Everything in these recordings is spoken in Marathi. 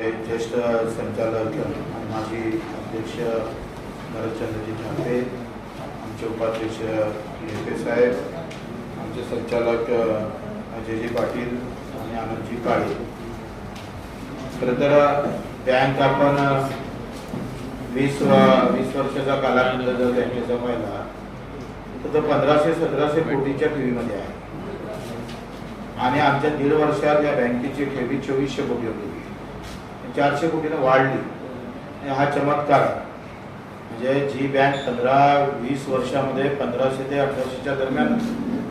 ज्येष्ठ संचालक आणि माजी अध्यक्ष भरतचंद्रजी ठाकरे आमचे उपाध्यक्ष लेपे साहेब आमचे संचालक अजयजी पाटील आणि आनंदजी काळे. खरं तर बँक आपण वीस वीस वर्षाचा कालावधी जर त्यांनी जमायला तर तो पंधराशे सतराशे कोटीच्या ठेवीमध्ये आहे. आणि आमच्या दीड वर्षात या बँकेची ठेवी चोवीसशे कोटी होती. चारशे कोटीनं वाढली. आणि हा चमत्कार आहे. म्हणजे जी बँक पंधरा वीस वर्षामध्ये पंधराशे ते अठराशेच्या दरम्यान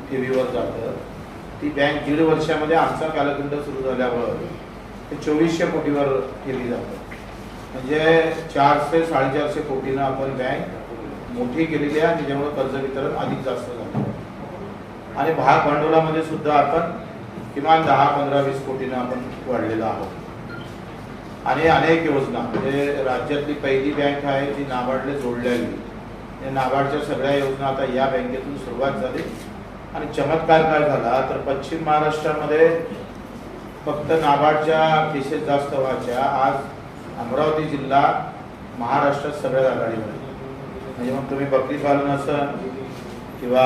ठेवीवर जातं ती बँक दीड वर्षामध्ये आमचा कालखंड सुरू झाल्यावर ते चोवीसशे कोटीवर केली जातं. म्हणजे चारशे साडेचारशे कोटीनं आपण बँक मोठी केलेली आहे आणि त्याच्यामुळे कर्ज वितरण अधिक जास्त झालं. आणि भाग भांडवलामध्ये सुद्धा आपण किमान दहा पंधरा वीस कोटीनं आपण वाढलेलो आहोत. आणि अनेक योजना. म्हणजे राज्यातली पहिली बँक आहे ती नाबार्डला जोडलेली नाबार्डच्या सगळ्या योजना आता या बँकेतून सुरुवात झाली. आणि चमत्कार काय झाला तर पश्चिम महाराष्ट्रामध्ये फक्त नाबार्डच्या केसेस जास्त व्हायच्या. आज अमरावती जिल्हा महाराष्ट्रात सगळ्यात आघाडीवर म्हणजे मग तुम्ही बकरी पालन असेल किंवा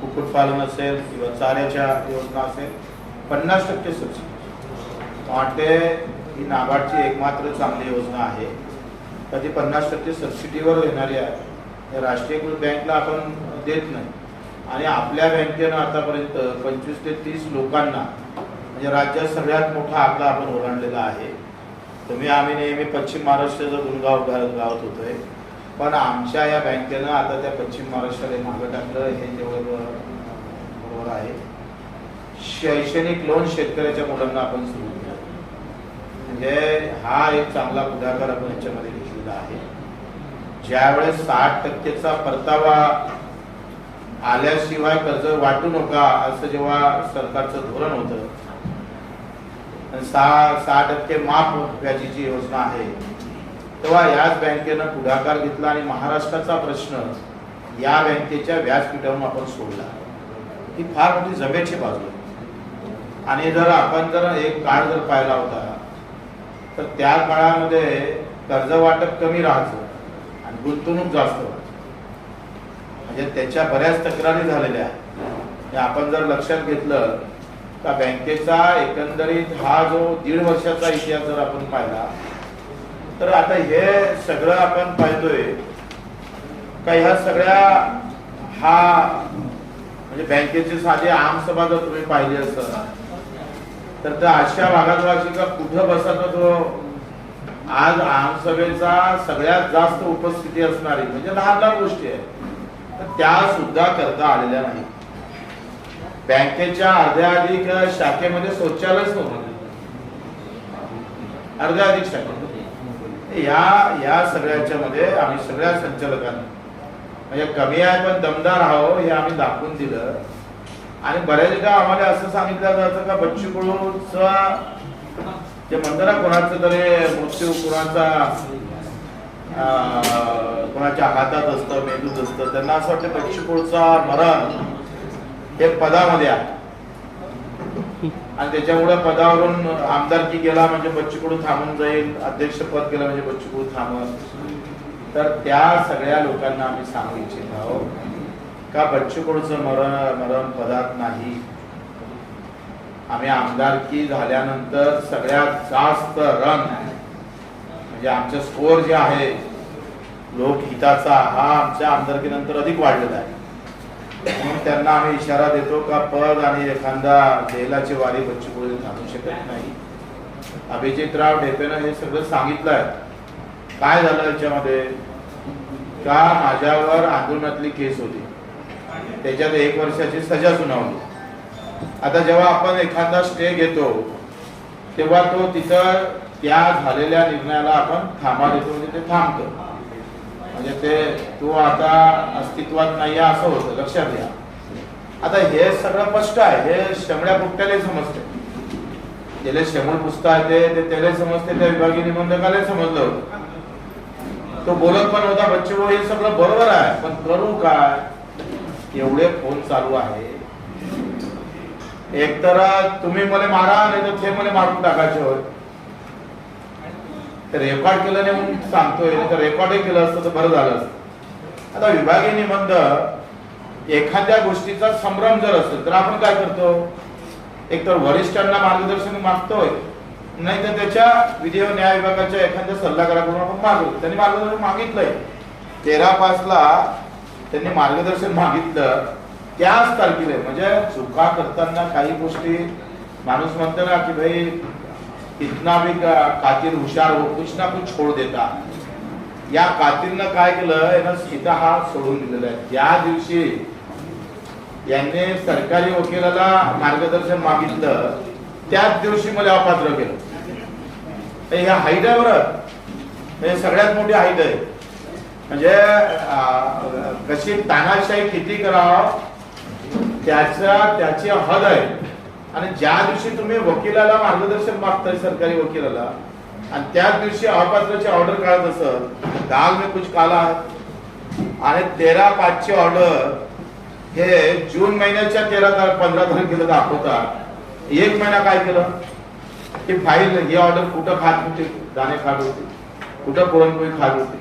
कुक्कुटपालन असेल किंवा चाऱ्याच्या योजना असेल पन्नास टक्के सबसिडी वाटते ही नाबार्डची एकमात्र चांगली योजना आहे. कधी ती पन्नास टक्के सबसिडीवर येणारी आहे. राष्ट्रीयकृत बँकला आपण देत नाही. आणि आपल्या बँकेनं आतापर्यंत पंचवीस ते तीस लोकांना म्हणजे राज्यात सगळ्यात मोठा आकडा आपण ओलांडलेला आहे. तुम्ही आम्ही नेहमी पश्चिम महाराष्ट्राचं गुणगाव घालत गावत होतोय. पण आमच्या या बँकेनं आता त्या पश्चिम महाराष्ट्राला मागं टाकलं हे जेवढं बरोबर आहे. शैक्षणिक लोन शेतकऱ्याच्या मुलांना आपण सुरू म्हणजे हा एक चांगला पुढाकार आपण याच्यामध्ये घेतलेला आहे. ज्यावेळेस साठ टक्केचा परतावा आल्याशिवाय कर्ज वाटू नका असं जेव्हा सरकारचं धोरण होतं सहा सहा टक्के माफ व्याजीची योजना आहे तेव्हा याच बँकेनं पुढाकार घेतला आणि महाराष्ट्राचा प्रश्न या बँकेच्या व्याजपीठावरून आपण सोडला. ही फार मोठी जमेची बाजू आणि जर आपण जर एक काळ जर पाहिला होता तर त्या काळामध्ये कर्ज वाटप कमी राहायचं आणि गुंतवणूक जास्त व्हायची. म्हणजे त्याच्या बऱ्याच तक्रारी झालेल्या आहेत. आपण जर लक्षात घेतलं का बँकेचा एकंदरीत हा जो दीड वर्षाचा इतिहास जर आपण पाहिला तर आता हे सगळं आपण पाहतोय का ह्या सगळ्या हा म्हणजे बँकेची साधी आमसभा जर तुम्ही पाहिली असताना तर त्या अशा भागात का कुठं बसत तो आज आमसभेचा सगळ्यात जास्त उपस्थिती असणारी म्हणजे लहान लहान गोष्टी आहेत. तर त्या सुद्धा करता आलेल्या नाही बँकेच्या अर्ध्या अधिक शाखेमध्ये शौचालयच नव्हतं. अर्ध्या अधिक शाखेमध्ये या या सगळ्याच्या मध्ये आम्ही सगळ्या संचालकांनी म्हणजे कमी आहे पण दमदार आहो हे आम्ही दाखवून दिलं. आणि बऱ्याचदा आम्हाला असं सांगितलं जातं का बच्चू कडूचा जे म्हणतं ना कोणाचं तरी मृत्यू कोणाचा कोणाच्या हातात असतं मेंदूत असतं त्यांना असं वाटतं बच्चू कडूचा मरण हे पदामध्ये आहे. आणि त्याच्यामुळे पदावरून आमदारकी गेला म्हणजे बच्चू कडू थांबून जाईल अध्यक्षपद गेलं म्हणजे बच्चू कडू थांबल. तर त्या सगळ्या लोकांना आम्ही सांगू इच्छित आहोत. का बच्चूकडूचं मरण मरण पदात नाही? आम्ही आमदारकी झाल्यानंतर सगळ्यात जास्त रन म्हणजे आमचं स्कोअर जे आहे लोकहिताचा हा आमच्या आमदारकीनंतर अधिक वाढलेला आहे. म्हणून त्यांना आम्ही इशारा देतो का पद आणि एखादा जेलाची वारी बच्चू कडू शकत नाही. अभिजितराव ढेपेनं हे सगळं सांगितलं आहे काय झालं याच्यामध्ये? का माझ्यावर आंदोलनातली केस होती? त्याच्यात एक वर्षाची सजा सुनावली. आता जेव्हा आपण एखादा स्टे घेतो तेव्हा तो तिथं त्या झालेल्या निर्णयाला आपण थांबा देतो म्हणजे ते थांबतो. म्हणजे ते तो आता अस्तित्वात नाही असं होतं लक्षात घ्या. आता हे सगळं स्पष्ट आहे हे शेमड्या पुट्ट्याला समजते. ज्याला शेमूळ पुस्तक येते ते त्याला समजते त्या विभागीय निबंधकाला समजलं होतं. तो बोलत पण होता बच्चे हे सगळं बरोबर आहे पण करू काय? एवढे फोन चालू आहे. एकतर तुम्ही मला मारा नाही तर ते मला मारून टाकायचे होय. रेकॉर्ड केलं नाही म्हणून सांगतोय तर रेकॉर्डही केलं असतं तर बरं झालं असतं. आता विभागीय निबंध एखाद्या गोष्टीचा संभ्रम जर असेल तर आपण काय करतो? एक तर वरिष्ठांना मार्गदर्शन मागतोय नाही तर त्याच्या विधी व न्याय विभागाच्या एखाद्या सल्लागाराकडून आपण मागतो. त्यांनी मार्गदर्शन मागितलंय. तेरा पाचला त्यांनी मार्गदर्शन मागितलं त्याच तारखेला म्हणजे चुका करताना काही गोष्टी माणूस म्हणतो ना की भाई इतना भी का- कातील हुशार हो कुछ ना कुछ छोड देता. या कातिलनं काय केलं यानं सीता हा सोडून दिलेला आहे. त्या दिवशी यांनी सरकारी वकिलाला मार्गदर्शन मागितलं त्याच दिवशी मला अपात्र केलं. तर ह्या हाईट आहे बरं हे सगळ्यात मोठी हाईट आहे. म्हणजे कशी तानाशाही किती करावं त्याचा त्याची हद आहे. आणि ज्या दिवशी तुम्ही वकिलाला मार्गदर्शन मागताय सरकारी वकिलाला आणि त्याच दिवशी अपात्राची ऑर्डर काढत असत दाल मी कुछ काला आणि तेरा पाचची ऑर्डर हे जून महिन्याच्या तेरा तारीख पंधरा तारखेला दाखवतात. एक महिना काय केलं? की फाईल ही ऑर्डर कुठं खात होती? दाणे खात होती. कुठं पुरणपोळी खात होती?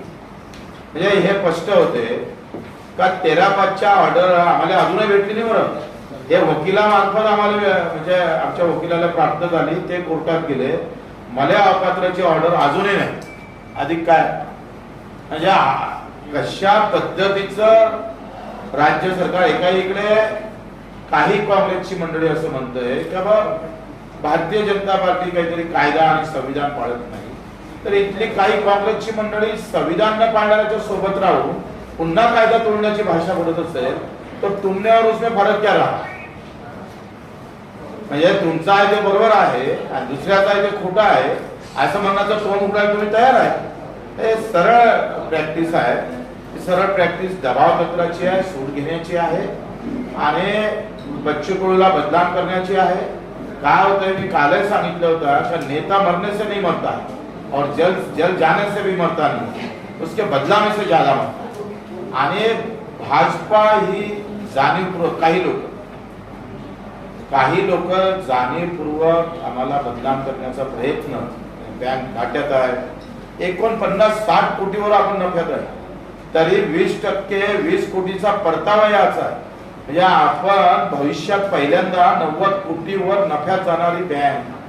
म्हणजे हे स्पष्ट होते का तेरा पाचच्या ऑर्डर आम्हाला अजूनही भेटली नाही बरं हे वकिलामार्फत आम्हाला म्हणजे आमच्या वकिलाला प्राप्त झाली ते कोर्टात गेले. मला अपात्राची ऑर्डर अजूनही नाही. अधिक काय? म्हणजे कशा पद्धतीचं राज्य सरकार एका इकडे काही काँग्रेसची मंडळी असं म्हणतंय की बाबा भारतीय जनता पार्टी काहीतरी कायदा आणि संविधान पाळत नाही. तर इथली काही काँग्रेसची मंडळी संविधान न पाळणाऱ्याच्या सोबत राहून पुन्हा कायदा तोडण्याची भाषा बोलत असेल तर तुमने उसने फरक क्या राहा? म्हणजे तुमचा आहे ते बरोबर आहे आणि दुसऱ्याचा आहे ते खोटा आहे असं म्हणण्याचं टोन उडायला तुम्ही तयार आहे? हे सरळ प्रॅक्टिस आहे. सरळ प्रॅक्टिस दबाव तंत्राची आहे सूट घेण्याची आहे आणि बच्चूकुळला बदनाम करण्याची आहे. काय होतंय मी कालच सांगितलं होतं का नेता मरने से नहीं मरता और जल जल जाने से भी मरता नहीं। उसके बदला में से ज्यादा मरता आणि भाजपा ही जाणीवपूर्वक काही लोक काही लोक जाणीवपूर्वक आम्हाला बदनाम करण्याचा प्रयत्न बँक खात्यात आहे. एकोणपन्नास साठ कोटीवर आपण नफ्यात आहे तरी वीस टक्के वीस कोटीचा परतावा याचा आहे. म्हणजे आपण भविष्यात पहिल्यांदा नव्वद कोटीवर नफ्यात जाणारी बँक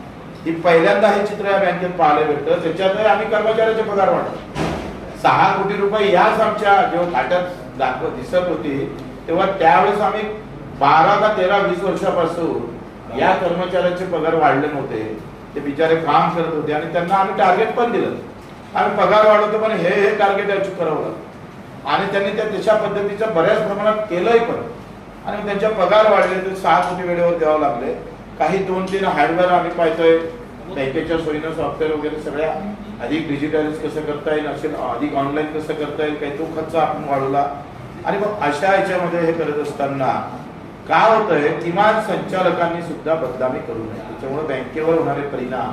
ही पहिल्यांदा हे चित्र या बँकेत पाहायला भेटतं. त्याच्यातही आम्ही कर्मचाऱ्याचे पगार वाढतो सहा कोटी रुपये याच आमच्या जेव्हा खात्यात दाखव दिसत होती तेव्हा त्यावेळेस आम्ही बारा का तेरा वीस वर्षापासून या कर्मचाऱ्यांचे पगार वाढले नव्हते. ते बिचारे काम करत होते आणि त्यांना आम्ही टार्गेट पण दिलं. आम्ही पगार वाढवतो पण हे हे टार्गेट अचीव करावं आणि त्यांनी त्या तशा पद्धतीचं बऱ्याच प्रमाणात केलंही पण. आणि त्यांच्या पगार वाढले ते सहा कोटी वेळेवर द्यावं लागले. काही दोन तीन हार्डवेअर आम्ही पाहतोय. बँकेच्या सोयीनं सॉफ्टवेअर वगैरे सगळ्या अधिक डिजिटलाइज कसं करता येईल असेल अधिक ऑनलाईन कसं करता येईल काही तो खर्च आपण वाढवला. आणि मग अशा याच्यामध्ये हे करत असताना काय होतंय किमान संचालकांनी सुद्धा बदनामी करू नये. त्याच्यामुळे बँकेवर होणारे परिणाम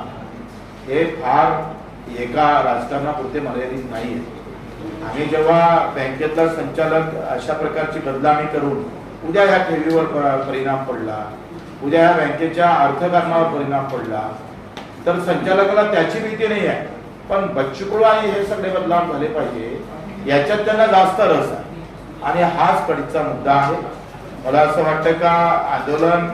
हे फार एका राजकारणापुरते मर्यादित नाही आम्ही जेव्हा बँकेतला संचालक अशा प्रकारची बदनामी करून उद्या या ठेवीवर परिणाम पडला उद्या या बँकेच्या अर्थकारणावर परिणाम पडला. तर संचालकाला त्याची भीती नाही आहे. पण बच्चूकुळ आणि हे सगळे बदलाव झाले पाहिजे याच्यात त्यांना जास्त रस आहे. आणि हाच कडीचा मुद्दा आहे. मला असं वाटतं का आंदोलन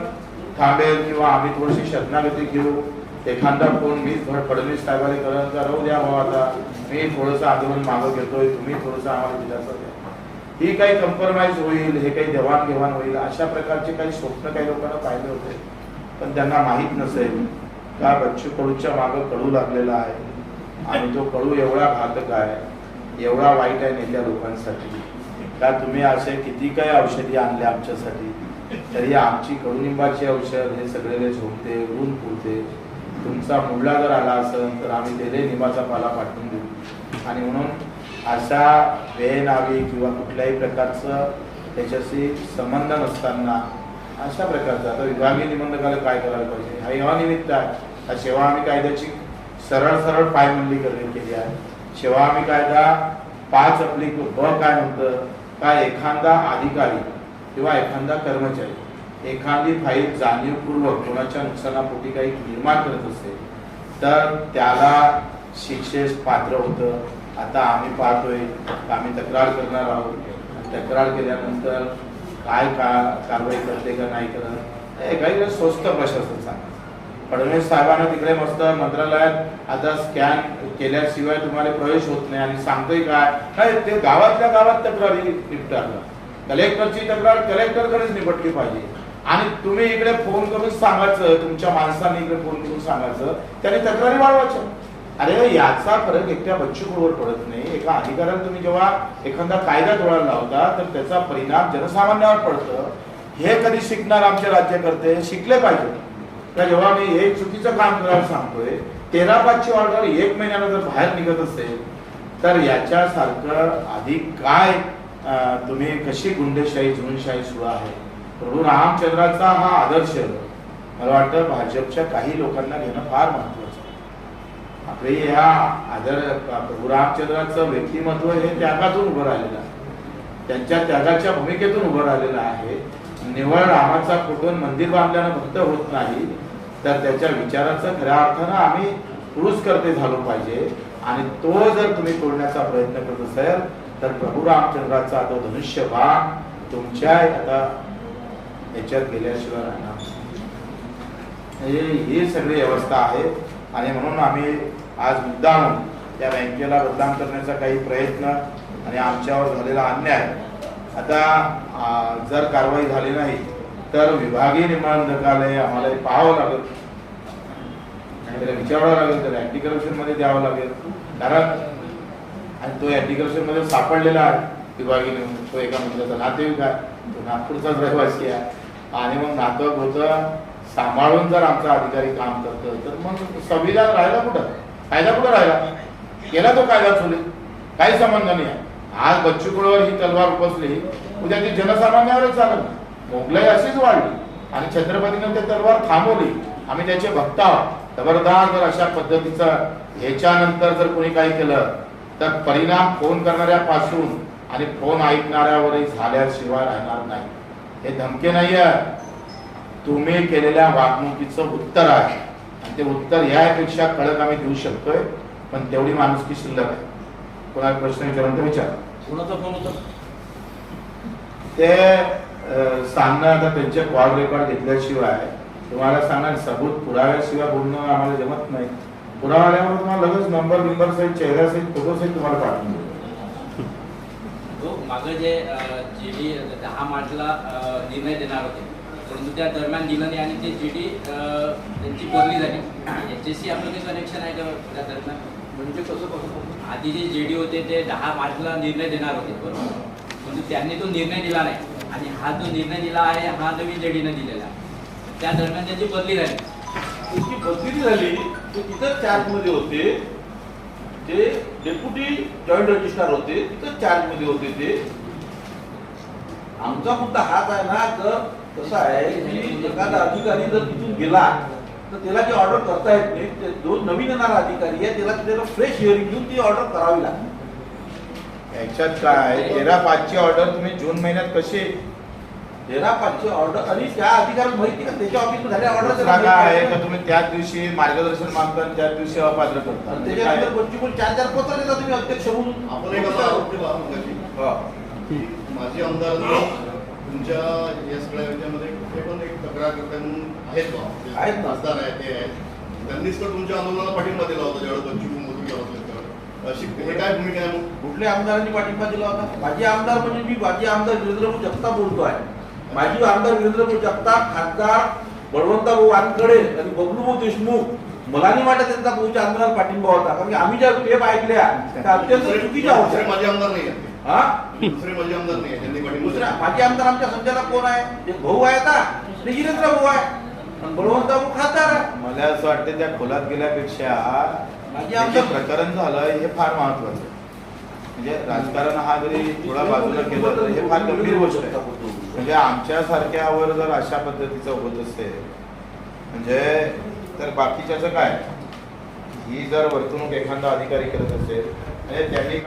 थांबेल किंवा आम्ही थोडीशी शरणागती घेऊ. एखादा फोन मी फडणवीस साहेबांनी करत राहू द्या बाबा आता. मी थोडंसं आंदोलन मागं घेतोय तुम्ही थोडंसं आम्हाला दिलासा ही काही कम्प्रोमाइज होईल हे काही देवाणघेवाण होईल अशा प्रकारचे काही स्वप्न काही लोकांना पाहिले होते. पण त्यांना माहीत नसेल का बच्चू कडूच्या मागं कडू लागलेला आहे? आणि तो कडू एवढा घातक आहे एवढा वाईट आहे नेत्या लोकांसाठी. का तुम्ही असे किती काही औषधी आणले आमच्यासाठी? तरी आमची कडुनिंबाची औषध हे सगळे झोपते ऊन पुरते. तुमचा मुलगा जर आला असेल तर आम्ही तेले निंबाचा पाला पाठवून देऊ. आणि म्हणून अशा बेनावी किंवा कुठल्याही प्रकारचं त्याच्याशी संबंध नसताना अशा प्रकारचं आता विभागीय निबंधकाला काय करायला पाहिजे? हा एव्हा निमित्त आहे. हा सेवा आम्ही कायद्याची सरळ सरळ पायमंडली करणे केली आहे. सेवा आम्ही कायदा पाच आपली ब काय म्हणतं? का एखादा अधिकारी किंवा एखादा कर्मचारी एखादी फाईल जाणीवपूर्वक कोणाच्या नुकसानापोटी काही निर्माण करत असेल तर त्याला शिक्षेस पात्र होतं. आता आम्ही पाहतोय आम्ही तक्रार करणार आहोत. तक्रार केल्यानंतर काय का कारवाई करते का नाही करत हे काही स्वस्त प्रशासन सांगा फडणवीस साहेबांना तिकडे मस्त मंत्रालयात आता स्कॅन केल्याशिवाय तुम्हाला प्रवेश होत नाही. आणि सांगतोय काय नाही ते गावातल्या गावात तक्रारी निपटारला कलेक्टरची तक्रार कलेक्टरकडेच निपटली पाहिजे. आणि तुम्ही इकडे फोन करून सांगायचं तुमच्या माणसाने इकडे फोन करून सांगायचं त्याने तक्रारी वाढवायच्या. अरे याचा फरक एकट्या बच्चूकडवर पडत नाही. एका अधिकाऱ्याला तुम्ही जेव्हा एखादा कायदा तोडायला लावता तर त्याचा परिणाम जनसामान्यावर पडतं. हे कधी शिकणार आमचे राज्यकर्ते? शिकले पाहिजे. का जेव्हा मी एक चुकीचं काम करायला सांगतोय तेरा पाचची ऑर्डर एक महिन्याला जर बाहेर निघत असेल तर याच्यासारखं अधिक काय तुम्ही कशी गुंडेशाही झुंडशाही सुरू आहे? प्रभू रामचंद्राचा हा आदर्श मला वाटतं भाजपच्या काही लोकांना घेणं फार महत्वाचं आहे. आपले ह्या आदर प्रभू रामचंद्राचं व्यक्तिमत्व हे त्यागातून उभं राहिलेलं आहे. त्यांच्या त्यागाच्या भूमिकेतून उभं राहिलेलं आहे. निवळ रामाचा कुठून मंदिर बांधल्यानं भक्त होत नाही तर त्याच्या विचाराचं खऱ्या अर्थानं आम्ही पुरुषकर्ते झालो पाहिजे. आणि तो जर तुम्ही तोडण्याचा प्रयत्न करत असेल तर प्रभू रामचंद्राचा तो धनुष्य बाण तुमच्या आता याच्यात गेल्याशिवाय राहणार हे ही सगळी व्यवस्था आहे. आणि म्हणून आम्ही आज मुद्दाम त्या बँकेला बदनाम करण्याचा काही प्रयत्न आणि आमच्यावर झालेला अन्याय. आता जर कारवाई झाली नाही तर विभागीय निबंधकालय आम्हाला हे पाहावं लागेल. त्याला विचारावं लागेल त्याला अँटी करप्शनमध्ये द्यावं लागेल. कारण आणि तो अँटी करप्शनमध्ये सापडलेला आहे विभागीय तो एका मित्राचा नातेवाईक आहे तो नागपूरचाच रहिवासी आहे. आणि मग नातं होतं सांभाळून जर आमचा अधिकारी काम करतो तर मग संविधान राहिला कुठं? कायदा कुठं राहिला? केला तो कायदा चुलीत काही संबंध नाही. आहे. आज बच्चूकुळवर ही तलवार उपसली उद्या ती जनसामान्यावरच चालत मोगलाई अशीच वाढली. आणि छत्रपतीने ते तलवार थांबवली. आम्ही त्याचे भक्त आहोत. खबरदार जर अशा पद्धतीचं ह्याच्यानंतर जर कोणी काही केलं तर परिणाम फोन करणाऱ्यापासून आणि फोन ऐकणाऱ्यावरही झाल्याशिवाय राहणार नाही. हे धमके नाही तुम्ही केलेल्या वागणुकीचं उत्तर आहे. ते उत्तर यापेक्षा कडक आम्ही देऊ शकतोय पण तेवढी माणुसकी शिल्लक आहे. कोणाला प्रश्न विचारून तर विचार. कोणाचा फोन होता? ते सांगणं आता त्यांचे कॉल रेकॉर्ड घेतल्याशिवाय तुम्हाला सांगणार सबूत पुराव्याशिवाय बोलणं आम्हाला जमत नाही. पुरावा आल्यावर तुम्हाला लगेच नंबर बिंबर सहित चेहऱ्या सहित फोटो सहित तुम्हाला पाठवून देऊ. मागं जे जी दहा मार्चला निर्णय देणार होते परंतु त्या दरम्यान दिलं नाही आणि ते जी डी त्यांची बदली झाली. एच एस सी आपलं काही कनेक्शन आहे का त्या दरम्यान. म्हणजे कसं कसं आधी जे जे डी होते ते दहा मार्चला निर्णय देणार होते बरोबर? परंतु त्यांनी तो निर्णय दिला नाही. आणि हा जो निर्णय दिला आहे हा नवीन जे डीनं दिलेला. त्या दरम्यान त्याची बदली झाली. त्याची बदली झाली ते तिथं चार्जमध्ये होते. ते डेप्युटी जॉईंट रजिस्ट्रार होते तिथं चार्जमध्ये होते ते. आमचा मुद्दा हाच आहे ना तर कसं आहे की एखादा अधिकारी जर तिथून गेला तर त्याला जी ऑर्डर करता येत नाही ते जो नवीन येणारा अधिकारी आहे त्याला त्याला फ्रेश हिअरिंग घेऊन ती ऑर्डर करावी लागते याच्यात काय तेरा पाचची ऑर्डर तुम्ही जून महिन्यात कशी तेरा पाचशे ऑर्डर आणि त्या अधिकाऱ्याला माहिती का त्याच्या ऑफिसमध्ये झाल्या दुसरा काय आहे का ऑर्डर तुम्ही त्याच दिवशी मार्गदर्शन मागता आणि त्याच दिवशी अपात्र करता म्हणजे काय? त्याच्यानंतर पंचवीस चार चार पत्र देता तुम्ही अध्यक्ष म्हणून आपण एक आता आरोपी आहोत मगाशी. हो. की माझे आमदार तुमच्या या सगळ्या याच्यामध्ये कुठे पण एक तक्रार करताय म्हणून आहेत बा. आहेत. खासदार आहेत ते आहेत. त्यांनीच तर तुमच्या आंदोलनाला पाठिंबा दिला होता जेवढं पंचवीस मधून गेला होता. अशी हे काय भूमिका आहे कुठल्या आमदारांनी पाठिंबा दिला होता? माझे आमदार म्हणजे मी माझे आमदार वीरेंद्रभाऊ जगताप बोलतो आहे. माझी आमदार वीरेंद्रभाऊ जगताप खासदार बळवंतभाऊ वानकडे आणि बबलूभाऊ देशमुख. मला नाही वाटत त्यांचा भाऊच्या आंदोलनाला पाठिंबा होता कारण की आम्ही ज्या टेप ऐकल्या त्या अत्यंत चुकीच्या होत्या. माझे आमदार नाही हा? दुसरे माझे आमदार नाही माझे आमदार आमच्या संचालक कोण आहे? भाऊ आहे आता. ते वीरेंद्र भाऊ आहे. आणि बळवंतभाऊ खासदार आहे. मला असं वाटतं त्या खोलात गेल्यापेक्षा आमदार प्रकरण झालं हे फार महत्वाचं आहे. म्हणजे राजकारण हा जरी थोडा बाजूला केलं तर हे फार गंभीर गोष्ट आहे. म्हणजे आमच्या सारख्यावर जर अशा पद्धतीचं होत असेल म्हणजे तर बाकीच्याचं काय? ही जर वर्तणूक एखादा अधिकारी करत असेल म्हणजे त्यांनी